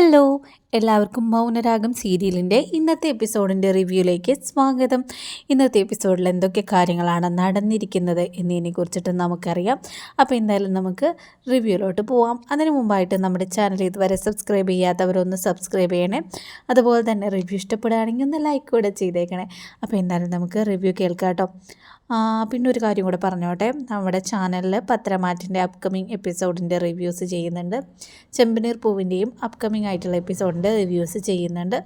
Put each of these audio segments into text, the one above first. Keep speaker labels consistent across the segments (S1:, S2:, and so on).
S1: Hello എല്ലാവർക്കും മൗനരാഗം സീരിയലിന്റെ ഇന്നത്തെ എപ്പിസോഡിന്റെ റിവ്യൂയിലേക്ക് സ്വാഗതം. ഇന്നത്തെ എപ്പിസോഡിൽ എന്തൊക്കെ കാര്യങ്ങളാണ് നടന്നിരിക്കുന്നത് എന്നതിനെ കുറിച്ചിട്ട് നമുക്കറിയാം. അപ്പോൾ എന്തായാലും നമുക്ക് റിവ്യൂയിലോട്ട് പോവാം. അതിനു മുമ്പായിട്ട് നമ്മുടെ ചാനൽ ഇതുവരെ സബ്സ്ക്രൈബ് ചെയ്യാത്തവരൊന്ന് സബ്സ്ക്രൈബ് ചെയ്യണേ. അതുപോലെ തന്നെ റിവ്യൂ ഇഷ്ടപ്പെടുകയാണെങ്കിൽ ഒന്ന് ലൈക്ക് കൂടെ ചെയ്തേക്കണേ. അപ്പോൾ എന്തായാലും നമുക്ക് റിവ്യൂ കേൾക്കാം കേട്ടോ. പിന്നെ ഒരു കാര്യം കൂടെ പറഞ്ഞോട്ടെ. നമ്മുടെ ചാനലിൽ പത്രമാറ്റിന്റെ അപ്കമിങ് എപ്പിസോഡിന്റെ റിവ്യൂസ് ചെയ്യുന്നുണ്ട്. ചെമ്പനീർ പൂവിന്റെയും അപ്കമിങ് ആയിട്ടുള്ള എപ്പിസോഡിന്റെ റിവ്യൂസ് ചെയ്യുന്നുണ്ട്.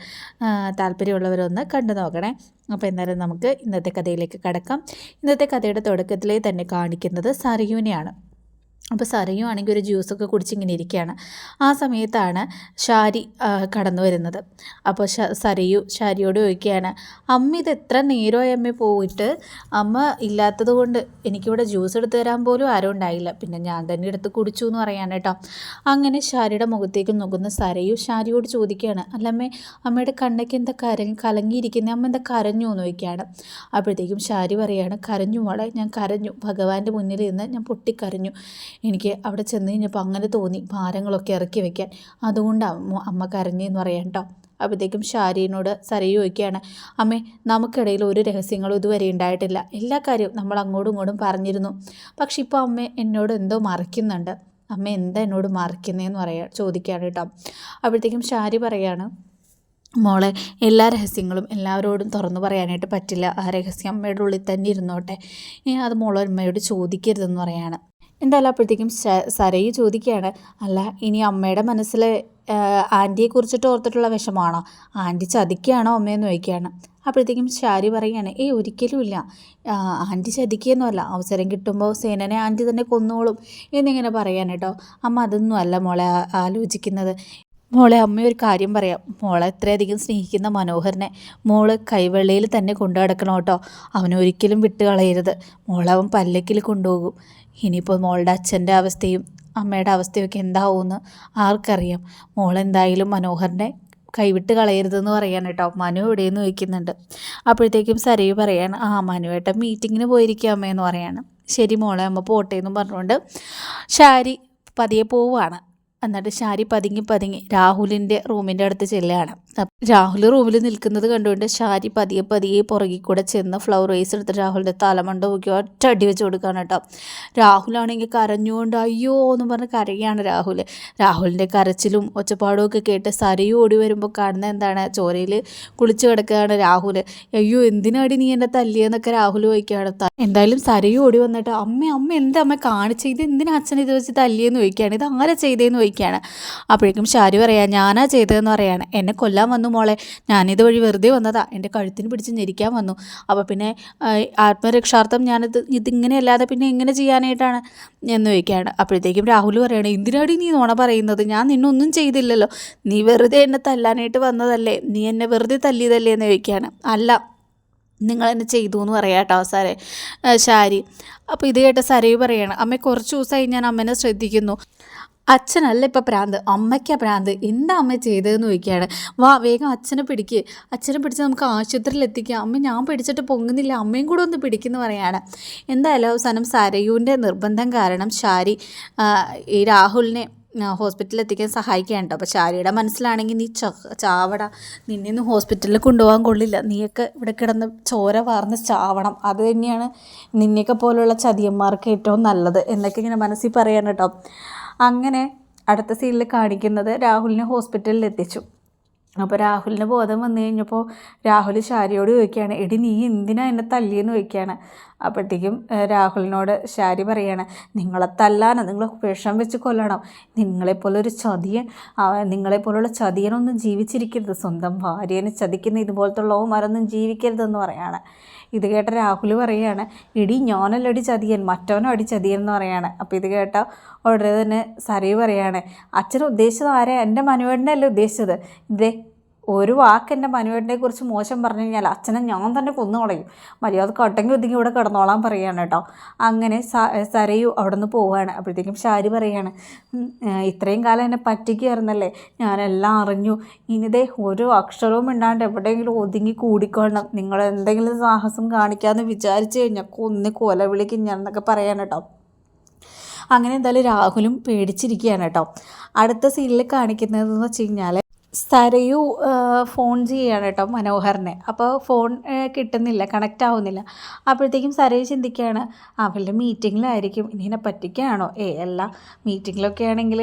S1: താല്പര്യമുള്ളവരൊന്ന് കണ്ടു നോക്കണേ. അപ്പോൾ എന്തായാലും നമുക്ക് ഇന്നത്തെ കഥയിലേക്ക് കടക്കാം. ഇന്നത്തെ കഥയുടെ തുടക്കത്തിലേ തന്നെ കാണിക്കുന്നത് സറിയുവിനെയാണ് അപ്പോൾ സരയു ആണെങ്കിൽ ഒരു ജ്യൂസൊക്കെ കുടിച്ചിങ്ങനെ ഇരിക്കുകയാണ്. ആ സമയത്താണ് ഷാരി കടന്നു വരുന്നത്. അപ്പോൾ സരയു ഷാരിയോട് ചോദിക്കുകയാണ് അമ്മ ഇത് എത്ര നേരമായി അമ്മ പോയിട്ട്? അമ്മ ഇല്ലാത്തത് കൊണ്ട് എനിക്കിവിടെ ജ്യൂസ് എടുത്തു തരാൻ പോലും ആരും ഉണ്ടായില്ല. പിന്നെ ഞാൻ തന്നെ എടുത്ത് കുടിച്ചു എന്ന് പറയാൻ കേട്ടോ. അങ്ങനെ ഷാരിയുടെ മുഖത്തേക്ക് നോക്കുന്ന സരയു ഷാരിയോട് ചോദിക്കുകയാണ് അല്ലമ്മേ അമ്മയുടെ കണ്ണയ്ക്ക് എന്താ കര കലങ്ങിയിരിക്കുന്നത് അമ്മ എന്താ കരഞ്ഞു? എന്ന് ചോദിക്കുകയാണ്. അപ്പോഴത്തേക്കും ഷാരി പറയുകയാണ് കരഞ്ഞു മോളെ ഞാൻ കരഞ്ഞു. ഭഗവാന്റെ മുന്നിൽ നിന്ന് ഞാൻ പൊട്ടിക്കരഞ്ഞു. എനിക്ക് അവിടെ ചെന്ന് കഴിഞ്ഞപ്പോൾ അങ്ങനെ തോന്നി ഭാരങ്ങളൊക്കെ ഇറക്കി വെക്കാൻ. അതുകൊണ്ടാണ് അമ്മ കരഞ്ഞെന്ന് പറയാം കേട്ടോ അപ്പോഴത്തേക്കും ഷാരീനോട് സരയു ഒക്കെയാണ് അമ്മേ നമുക്കിടയിൽ ഒരു രഹസ്യങ്ങളും ഇതുവരെ ഉണ്ടായിട്ടില്ല. എല്ലാ കാര്യവും നമ്മൾ അങ്ങോട്ടും ഇങ്ങോട്ടും പറഞ്ഞിരുന്നു. പക്ഷെ ഇപ്പോൾ അമ്മ എന്നോട് എന്തോ മറിക്കുന്നുണ്ട് അമ്മ എന്താ എന്നോട് മറിക്കുന്നതെന്ന് പറയാ ചോദിക്കുകയാണ് കേട്ടോ അപ്പോഴത്തേക്കും ഷാരി പറയാണ് മോളെ എല്ലാ രഹസ്യങ്ങളും എല്ലാവരോടും തുറന്നു പറയാനായിട്ട് പറ്റില്ല. ആ രഹസ്യം അമ്മയുടെ ഉള്ളിൽ തന്നെ ഇരുന്നോട്ടെ. അത് മോളെ അമ്മയോട് ചോദിക്കരുതെന്ന് പറയാണ്. എന്തായാലും അപ്പോഴത്തേക്കും സരയ് ചോദിക്കുകയാണ് അല്ല ഇനി അമ്മയുടെ മനസ്സിൽ ആന്റിയെ കുറിച്ചിട്ട് ഓർത്തിട്ടുള്ള വിഷമാണോ ആന്റി ചതിക്കുകയാണോ അമ്മയെന്ന് ചോദിക്കുകയാണ്. അപ്പോഴത്തേക്കും ശാരി പറയുകയാണ് ഏയ് ഒരിക്കലുമില്ല ആന്റി ചതിക്കുകയൊന്നുമല്ല. അവസരം കിട്ടുമ്പോൾ സേനനെ ആന്റി തന്നെ കൊന്നോളും എന്നിങ്ങനെ പറയാൻ കേട്ടോ. അമ്മ അതൊന്നും അല്ല മോളെ ആലോചിക്കുന്നത്. മോളെ അമ്മ ഒരു കാര്യം പറയാം. മോളെ എത്രയധികം സ്നേഹിക്കുന്ന മനോഹരനെ മോൾ കൈവെള്ളയിൽ തന്നെ കൊണ്ടു നടക്കണം കേട്ടോ. അവനൊരിക്കലും വിട്ട് കളയരുത് മോളവൻ പല്ലക്കിൽ കൊണ്ടുപോകും. ഇനിയിപ്പോൾ മോളുടെ അച്ഛന്റെ അവസ്ഥയും അമ്മയുടെ അവസ്ഥയൊക്കെ എന്താവുമെന്ന് ആർക്കറിയാം. മോളെന്തായാലും മനോഹറിനെ കൈവിട്ട് കളയരുതെന്ന് പറയാൻ കേട്ടോ. മനു എവിടെയെന്ന് ചോദിക്കുന്നുണ്ട്. അപ്പോഴത്തേക്കും സരയു പറയാണ് ആ മനുവേട്ടൻ മീറ്റിങ്ങിന് പോയിരിക്കുക അമ്മയെന്ന് പറയാണ്. ശരി മോളെ അമ്മ പോട്ടെ എന്നും പറഞ്ഞുകൊണ്ട് ഷാരി പതിയെ പോവുകയാണ് എന്നിട്ട് ഷാരി പതുങ്ങി പതുങ്ങി രാഹുലിന്റെ റൂമിന്റെ അടുത്ത് ചെല്ലുകയാണ്. രാഹുൽ റൂമിൽ നിൽക്കുന്നത് കണ്ടുകൊണ്ട് ഷാരി പതിയെ പതിയെ പുറകിൽ കൂടെ ചെന്ന് ഫ്ലവർ റൈസ് എടുത്ത് രാഹുലിന്റെ തലമണ്ട നോക്കി ഒറ്റ അടി വെച്ച് കൊടുക്കുകയാണ് കേട്ടോ. രാഹുലാണെങ്കിൽ കരഞ്ഞുകൊണ്ട് അയ്യോ എന്ന് പറഞ്ഞ് കരയാണ് രാഹുൽ രാഹുലിന്റെ കരച്ചിലും ഒച്ചപ്പാടും ഒക്കെ കേട്ട് സരയും ഓടി വരുമ്പോൾ കാണുന്ന എന്താണ്? ചോരയിൽ കുളിച്ച് കിടക്കുകയാണ് രാഹുൽ അയ്യോ എന്തിനാടി നീ എന്നെ തല്ലിയെന്നൊക്കെ രാഹുൽ ചോദിക്കുകയാണ്. എന്തായാലും സരയും ഓടി വന്നിട്ട് അമ്മ അമ്മ എന്താ അമ്മ കാണിച്ചത് എന്തിനാ അച്ഛൻ ഇത് വെച്ച് തല്ലിയെന്ന് ചോദിക്കുകയാണ്? ഇത് ആരാ ചെയ്തതെന്ന് ചോദിക്കുകയാണ് അപ്പോഴേക്കും ഷാരി പറയാം ഞാനാ ചെയ്തതെന്ന് പറയാണ്. എന്നെ കൊല്ലാൻ വന്നു മോളെ. ഞാനിത് വഴി വെറുതെ വന്നതാ. എന്റെ കഴുത്തിന് പിടിച്ച് ഞെരിക്കാൻ വന്നു. അപ്പോൾ പിന്നെ ആത്മരക്ഷാർത്ഥം ഞാനിത് ഇതിങ്ങനെ അല്ലാതെ പിന്നെ എങ്ങനെ ചെയ്യാനായിട്ടാണ്? എന്ന് ചോദിക്കുകയാണ്. അപ്പോഴത്തേക്കും രാഹുൽ പറയണേ എന്തിനാടി നീ നോണ പറയുന്നത്? ഞാൻ നിന്നൊന്നും ചെയ്തില്ലല്ലോ. നീ വെറുതെ എന്നെ തല്ലാനായിട്ട് വന്നതല്ലേ? നീ എന്നെ വെറുതെ തല്ലിയതല്ലേ? എന്ന് ചോദിക്കുകയാണ്. അല്ല നിങ്ങൾ എന്നെ ചെയ്തു എന്ന് പറയാം കേട്ടോ സാറേ ശാരി. അപ്പോൾ ഇത് കേട്ട സരയു പറയാണ് അമ്മ കുറച്ച് ദിവസമായി ഞാൻ അമ്മനെ ശ്രദ്ധിക്കുന്നു. അച്ഛനല്ല ഇപ്പം പ്രാന്ത്. അമ്മയ്ക്കാ പ്രാന്ത്. എന്താ അമ്മ ചെയ്തതെന്ന് ചോദിക്കുകയാണ്. വാ വേഗം അച്ഛനെ പിടിക്ക്. അച്ഛനെ പിടിച്ച് നമുക്ക് ആശുപത്രിയിൽ എത്തിക്കാം അമ്മ ഞാൻ പിടിച്ചിട്ട് പൊങ്ങുന്നില്ല. അമ്മയും കൂടെ ഒന്ന് പിടിക്കുന്നു പറയാണ്. എന്തായാലും അവസാനം സരയുവിന്റെ നിർബന്ധം കാരണം ഷാരി ഈ രാഹുലിനെ ഹോസ്പിറ്റലിൽ എത്തിക്കാൻ സഹായിക്കുകയാണ് കേട്ടോ. അപ്പോൾ ശാരിയുടെ മനസ്സിലാണെങ്കിൽ നീ ചാവട. നിന്നെ ഒന്നും ഹോസ്പിറ്റലിൽ കൊണ്ടുപോകാൻ കൊള്ളില്ല. നീയൊക്കെ ഇവിടെ കിടന്ന് ചോര വാർന്ന് ചാവണം. അത് തന്നെയാണ് നിന്നെയൊക്കെ പോലുള്ള ചതിയന്മാർക്ക് ഏറ്റവും നല്ലത് എന്നൊക്കെ ഇങ്ങനെ മനസ്സിൽ പറയാൻ കേട്ടോ. അങ്ങനെ അടുത്ത സീനിൽ കാണിക്കുന്നത് രാഹുലിനെ ഹോസ്പിറ്റലിൽ എത്തിച്ചു അപ്പോൾ രാഹുലിന് ബോധം വന്നു കഴിഞ്ഞപ്പോൾ രാഹുൽ ശാരിയോട് ചോദിക്കുകയാണ് എടി നീ എന്തിനാ എന്നെ തല്ലിയെന്ന് ചോദിക്കുകയാണ്? അപ്പോഴത്തേക്കും രാഹുലിനോട് ശാരി പറയാണ് നിങ്ങളെ തല്ലാനോ നിങ്ങളെ വിഷം വെച്ച് കൊല്ലണം? നിങ്ങളെപ്പോലൊരു ചതിയൻ നിങ്ങളെപ്പോലുള്ള ചതിയനൊന്നും ജീവിച്ചിരിക്കരുത്. സ്വന്തം ഭാര്യനെ ചതിക്കുന്ന ഇതുപോലത്തുള്ളവന്മാരൊന്നും ജീവിക്കരുതെന്ന് പറയാണ്. ഇത് കേട്ട രാഹുൽ പറയുകയാണ് ഇടി ഞാനല്ല അടി ചതിയൻ മറ്റവനും അടി ചതിയൻ എന്ന് പറയാണ്. അപ്പോൾ ഇത് കേട്ട ഉടനെ തന്നെ സരി പറയുകയാണ് അച്ഛൻ ഉദ്ദേശിച്ചത് ആരാ? എന്റെ മനുവേട്ടനല്ലേ ഉദ്ദേശിച്ചത്? ഇതേ ഒരു വാക്ക് എന്റെ മനുവേട്ടനെ കുറിച്ച് മോശം പറഞ്ഞു കഴിഞ്ഞാൽ അച്ഛനെ ഞാൻ തന്നെ കൊന്നു കളയും. മര്യാദ കട്ടങ്ങി ഒതുങ്ങി ഇവിടെ കിടന്നോളാൻ പറയുകയാണ് കേട്ടോ. അങ്ങനെ സരയു അവിടെ നിന്ന് പോവുകയാണ്. അപ്പോഴത്തേക്കും ഷാരി പറയുകയാണ് ഇത്രയും കാലം എന്നെ പറ്റിക്കായിരുന്നല്ലേ ഞാനെല്ലാം അറിഞ്ഞു. ഇനിതേ ഒരു അക്ഷരവും ഇണ്ടാണ്ട് എവിടെയെങ്കിലും ഒതുങ്ങി കൂടിക്കൊള്ളണം. നിങ്ങൾ എന്തെങ്കിലും സാഹസം കാണിക്കാമെന്ന് വിചാരിച്ചു കഴിഞ്ഞാൽ കൊന്ന് കൊല വിളിക്കും ഞാൻ എന്നൊക്കെ പറയാൻ കേട്ടോ. അങ്ങനെ എന്തായാലും രാഹുലും പേടിച്ചിരിക്കുകയാണ് കേട്ടോ. അടുത്ത സീനിൽ കാണിക്കുന്നതെന്ന് വെച്ച് കഴിഞ്ഞാൽ സരയു ഫോൺ ചെയ്യുകയാണ് കേട്ടോ മനോഹറിനെ. അപ്പോൾ ഫോൺ കിട്ടുന്നില്ല കണക്റ്റ് ആവുന്നില്ല. അപ്പോഴത്തേക്കും സരയു ചിന്തിക്കുകയാണ് അവളുടെ മീറ്റിങ്ങിലായിരിക്കും ഇനിനെ പറ്റിക്കുകയാണോ ഏ അല്ല മീറ്റിങ്ങിലൊക്കെ ആണെങ്കിൽ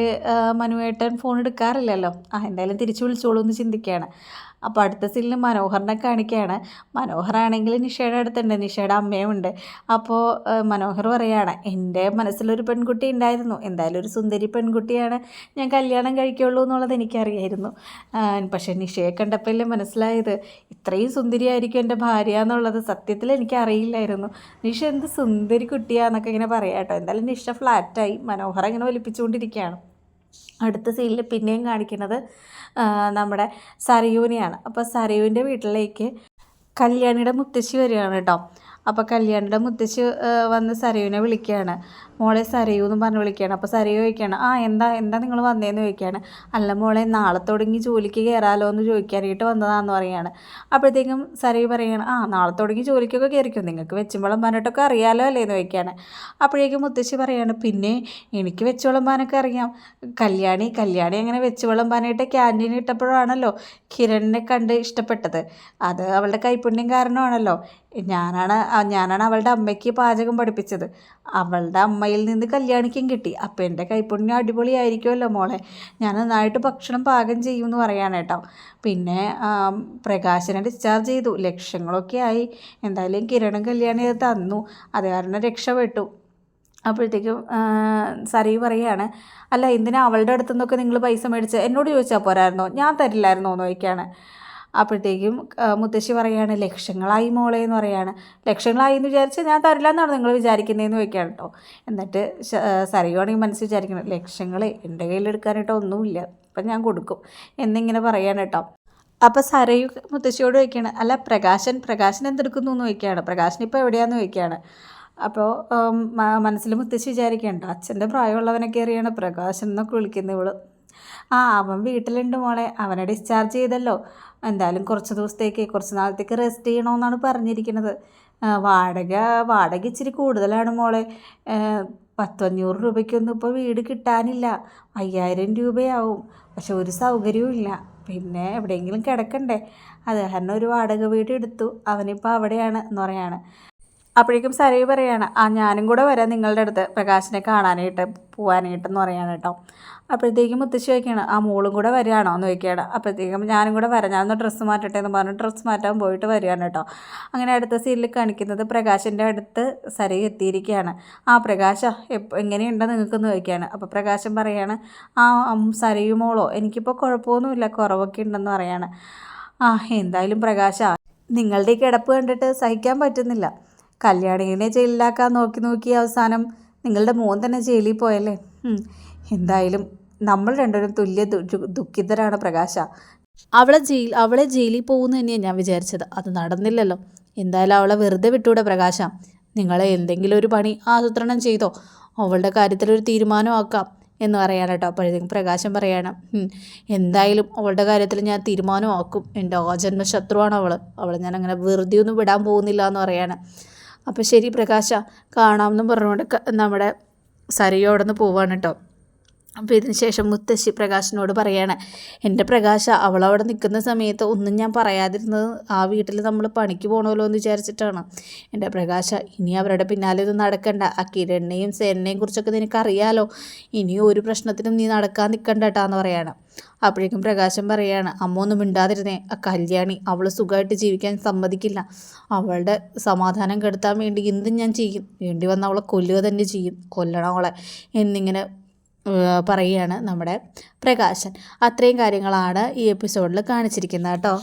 S1: മനുവേട്ടൻ ഫോൺ എടുക്കാറില്ലല്ലോ. ആ എന്തായാലും തിരിച്ചു വിളിച്ചോളൂ എന്ന് ചിന്തിക്കുകയാണ്. അപ്പോൾ അടുത്ത സീനിൽ മനോഹറിനെ കാണിക്കുകയാണ്. മനോഹറാണെങ്കിൽ നിഷയുടെ അടുത്തുണ്ട്. നിഷയുടെ അമ്മയുമുണ്ട് അപ്പോൾ മനോഹർ പറയുകയാണ് എന്റെ മനസ്സിലൊരു പെൺകുട്ടി ഉണ്ടായിരുന്നു. എന്തായാലും ഒരു സുന്ദരി പെൺകുട്ടിയാണ്. ഞാൻ കല്യാണം കഴിക്കുള്ളൂ എന്നുള്ളത് എനിക്കറിയായിരുന്നു. പക്ഷേ നിഷയെ കണ്ടപ്പോഴല്ലേ മനസ്സിലായത്. ഇത്രയും സുന്ദരിയായിരിക്കും എന്റെ ഭാര്യ എന്നുള്ളത് സത്യത്തിൽ എനിക്ക് അറിയില്ലായിരുന്നു നിഷ എന്ത് സുന്ദരി കുട്ടിയാന്നൊക്കെ ഇങ്ങനെ പറയാം കേട്ടോ എന്തായാലും നിഷ ഫ്ലാറ്റായി. മനോഹർ ഇങ്ങനെ വലിപ്പിച്ചുകൊണ്ടിരിക്കുകയാണ്. അടുത്ത സീനിൽ പിന്നെയും കാണിക്കുന്നത് നമ്മുടെ സരയൂനെയാണ് അപ്പോൾ സരയൂന്റെ വീട്ടിലേക്ക് കല്യാണിയുടെ മുത്തശ്ശി വരികയാണ് കേട്ടോ. അപ്പോൾ കല്യാണിയുടെ മുത്തശ്ശി വന്ന് സരയുവിനെ വിളിക്കുകയാണ്. മോളെ സരയു എന്ന് പറഞ്ഞ് വിളിക്കുകയാണ്. അപ്പോൾ സരയു ചോദിക്കുകയാണ് ആ എന്താ എന്താ നിങ്ങൾ വന്നേന്ന്? ചോദിക്കുകയാണ്. അല്ല മോളെ നാളെ തുടങ്ങി ജോലിക്ക് കയറാലോ എന്ന് ചോദിക്കാനായിട്ട് വന്നതാണെന്ന് പറയുകയാണ് അപ്പോഴത്തേക്കും സരയു പറയുകയാണ് ആ നാളെ തുടങ്ങി ജോലിക്കൊക്കെ കയറിക്കും നിങ്ങൾക്ക് വെച്ചുമ്പളം പാനോട്ടൊക്കെ അറിയാലോ അല്ലേ? എന്ന് ചോദിക്കുകയാണ്. അപ്പോഴേക്കും മുത്തശ്ശി പറയുകയാണ് പിന്നെ എനിക്ക് വെച്ചോളം പാനൊക്കെ അറിയാം. കല്യാണി കല്യാണി അങ്ങനെ വെച്ചുവെള്ളം പാനായിട്ട് ക്യാന്റീൻ ഇട്ടപ്പോഴാണല്ലോ കിരണിനെ കണ്ട് ഇഷ്ടപ്പെട്ടത്. അത് അവളുടെ കൈപ്പുണ്യം കാരണമാണല്ലോ. ഞാനാണ് ഞാനാണ് അവളുടെ അമ്മയ്ക്ക് പാചകം പഠിപ്പിച്ചത്. അവളുടെ അമ്മയിൽ നിന്ന് കല്യാണിക്കും കിട്ടി. അപ്പം എന്റെ കൈപ്പുണ്യം അടിപൊളിയായിരിക്കുമല്ലോ മോളെ. ഞാൻ നന്നായിട്ട് ഭക്ഷണം പാകം ചെയ്യുമെന്ന് പറയാണ് കേട്ടോ. പിന്നെ പ്രകാശനെ ഡിസ്ചാർജ് ചെയ്തു. ലക്ഷങ്ങളൊക്കെ ആയി. എന്തായാലും കിരണം കല്യാണി അത് തന്നു. അത് കാരണം രക്ഷപ്പെട്ടു. അപ്പോഴത്തേക്കും സരി പറയാണ് അല്ല എന്തിനാ അവളുടെ അടുത്തു നിന്നൊക്കെ നിങ്ങൾ പൈസ മേടിച്ച്? എന്നോട് ചോദിച്ചാൽ പോരായിരുന്നോ? ഞാൻ തരില്ലായിരുന്നോ എന്ന് ചോദിക്കുകയാണ് അപ്പോഴത്തേക്കും മുത്തശ്ശി പറയാണ് ലക്ഷങ്ങളായി മോളെ എന്ന് പറയാണ്. ലക്ഷങ്ങളായി എന്ന് വിചാരിച്ച് ഞാൻ തരില്ല എന്നാണ് നിങ്ങൾ വിചാരിക്കുന്നതെന്ന് ചോദിക്കുകയാണ് കേട്ടോ എന്നിട്ട് മനസ്സ് സരയുവാണെങ്കിൽ മനസ്സിൽ വിചാരിക്കണം ലക്ഷങ്ങൾ എന്റെ കയ്യിലെടുക്കാനായിട്ട് ഒന്നുമില്ല അപ്പം ഞാൻ കൊടുക്കും എന്നിങ്ങനെ പറയാണ് കേട്ടോ അപ്പോൾ സരയു മുത്തശ്ശിയോട് ചോദിക്കുകയാണ് അല്ല പ്രകാശൻ പ്രകാശൻ എന്തെടുക്കുന്നു? എന്ന് ചോദിക്കുകയാണ്. പ്രകാശൻ ഇപ്പോൾ എവിടെയാണെന്ന് ചോദിക്കുകയാണ്. അപ്പോൾ മനസ്സിൽ മുത്തശ്ശി വിചാരിക്കേണ്ട അച്ഛന്റെ പ്രായമുള്ളവനൊക്കെ അറിയാണ് പ്രകാശൻ എന്നൊക്കെ വിളിക്കുന്നത് ഇവൾ. ആ അവൻ വീട്ടിലുണ്ട് മോളെ. അവനെ ഡിസ്ചാർജ് ചെയ്തല്ലോ. എന്തായാലും കുറച്ച് ദിവസത്തേക്ക് കുറച്ച് നാളത്തേക്ക് റെസ്റ്റ് ചെയ്യണമെന്നാണ് പറഞ്ഞിരിക്കുന്നത്. വാടക വാടക ഇച്ചിരി കൂടുതലാണ് മോളെ. പത്തഞ്ഞൂറ് രൂപയ്ക്കൊന്നും ഇപ്പോൾ വീട് കിട്ടാനില്ല. അയ്യായിരം രൂപയാവും. പക്ഷെ ഒരു സൗകര്യവും ഇല്ല. പിന്നെ എവിടെയെങ്കിലും കിടക്കണ്ടേ? അത് കാരണം ഒരു വാടക വീട് എടുത്തു. അവനിപ്പോൾ അവിടെയാണ് എന്ന് പറയാണ്. അപ്പോഴേക്കും സരയു പറയാണ് ആ ഞാനും കൂടെ വരാം നിങ്ങളുടെ അടുത്ത്. പ്രകാശിനെ കാണാനായിട്ട് പോവാനായിട്ടെന്ന് പറയാണ് കേട്ടോ. അപ്പോഴത്തേക്കും മുത്തശ്ശി ചോദിക്കുകയാണ് ആ മോളും കൂടെ വരികയാണോ? എന്ന് ചോദിക്കുകയാണ്. അപ്പോഴത്തേക്കും ഞാനും കൂടെ വരാം. ഞാനൊന്ന് ഡ്രസ്സ് മാറ്റട്ടെ എന്ന് പറഞ്ഞ് ഡ്രസ്സ് മാറ്റാൻ പോയിട്ട് വരികയാണ് കേട്ടോ. അങ്ങനെ അടുത്ത സീനിൽ കാണിക്കുന്നത് പ്രകാശിന്റെ അടുത്ത് സരി എത്തിയിരിക്കുകയാണ്. ആ പ്രകാശ എങ്ങനെയുണ്ട് നിങ്ങൾക്കെന്ന് ചോദിക്കുകയാണ്. അപ്പോൾ പ്രകാശം പറയാണ് ആ സരയും സരയു മോളോ എനിക്കിപ്പോൾ കുഴപ്പമൊന്നുമില്ല കുറവൊക്കെ ഉണ്ടെന്ന് പറയാണ്. ആ എന്തായാലും പ്രകാശ നിങ്ങളുടെ ഈ കിടപ്പ് കണ്ടിട്ട് സഹിക്കാൻ പറ്റുന്നില്ല. കല്യാണിനെ ജയിലിലാക്കാൻ നോക്കി നോക്കി അവസാനം നിങ്ങളുടെ മോൻ തന്നെ ജയിലിൽ പോയല്ലേ? എന്തായാലും നമ്മൾ രണ്ടുപേരും തുല്യ ദുഃഖിതരാണ് പ്രകാശ. അവളെ ജയിൽ അവളെ ജയിലിൽ പോകുന്നു തന്നെയാണ് ഞാൻ വിചാരിച്ചത്. അത് നടന്നില്ലല്ലോ. എന്തായാലും അവളെ വെറുതെ വിട്ടൂടെ പ്രകാശ. നിങ്ങളെ എന്തെങ്കിലും ഒരു പണി ആസൂത്രണം ചെയ്തോ? അവളുടെ കാര്യത്തിൽ ഒരു തീരുമാനമാക്കാം എന്ന് പറയാണ് കേട്ടോ. അപ്പോഴത്തേക്കും പ്രകാശം പറയണം എന്തായാലും അവളുടെ കാര്യത്തിൽ ഞാൻ തീരുമാനമാക്കും എന്റെ ആജന്മ ശത്രുവാണ് അവൾ അവളെ ഞാൻ അങ്ങനെ വെറുതെ ഒന്നും വിടാൻ പോകുന്നില്ല എന്ന് പറയാണ്. അപ്പോൾ ശരി പ്രകാശ കാണാമെന്ന് പറഞ്ഞുകൊണ്ട് നമ്മുടെ സരയോടൊന്ന് പോവാണ് കേട്ടോ. അപ്പോൾ ഇതിന് ശേഷം മുത്തശ്ശി പ്രകാശിനോട് പറയാണ് എന്റെ പ്രകാശ അവളവിടെ നിൽക്കുന്ന സമയത്ത് ഒന്നും ഞാൻ പറയാതിരുന്നത് ആ വീട്ടിൽ നമ്മൾ പണിക്ക് പോകണമല്ലോ എന്ന് വിചാരിച്ചിട്ടാണ്. എന്റെ പ്രകാശ ഇനി അവരുടെ പിന്നാലെ ഒന്നും നടക്കണ്ട. ആ കിരണിനെയും സേനനെയും കുറിച്ചൊക്കെ നിനക്കറിയാലോ ഇനി ഒരു പ്രശ്നത്തിനും നീ നടക്കാൻ നിൽക്കണ്ട കേട്ടാന്ന് പറയാണ്. അപ്പോഴേക്കും പ്രകാശം പറയാണ് അമ്മ ഒന്നും മിണ്ടാതിരുന്നേ. ആ കല്യാണി അവൾ സുഖമായിട്ട് ജീവിക്കാൻ സമ്മതിക്കില്ല. അവളുടെ സമാധാനം കെടുത്താൻ വേണ്ടി എന്തും ഞാൻ ചെയ്യും. വേണ്ടി വന്ന അവളെ കൊല്ലുക തന്നെ ചെയ്യും. കൊല്ലണം അവളെ. എന്നിങ്ങനെ പറയുകയാണ് നമ്മുടെ പ്രകാശൻ. അത്രയും കാര്യങ്ങളാണ് ഈ എപ്പിസോഡിൽ കാണിച്ചിരിക്കുന്നത് കേട്ടോ.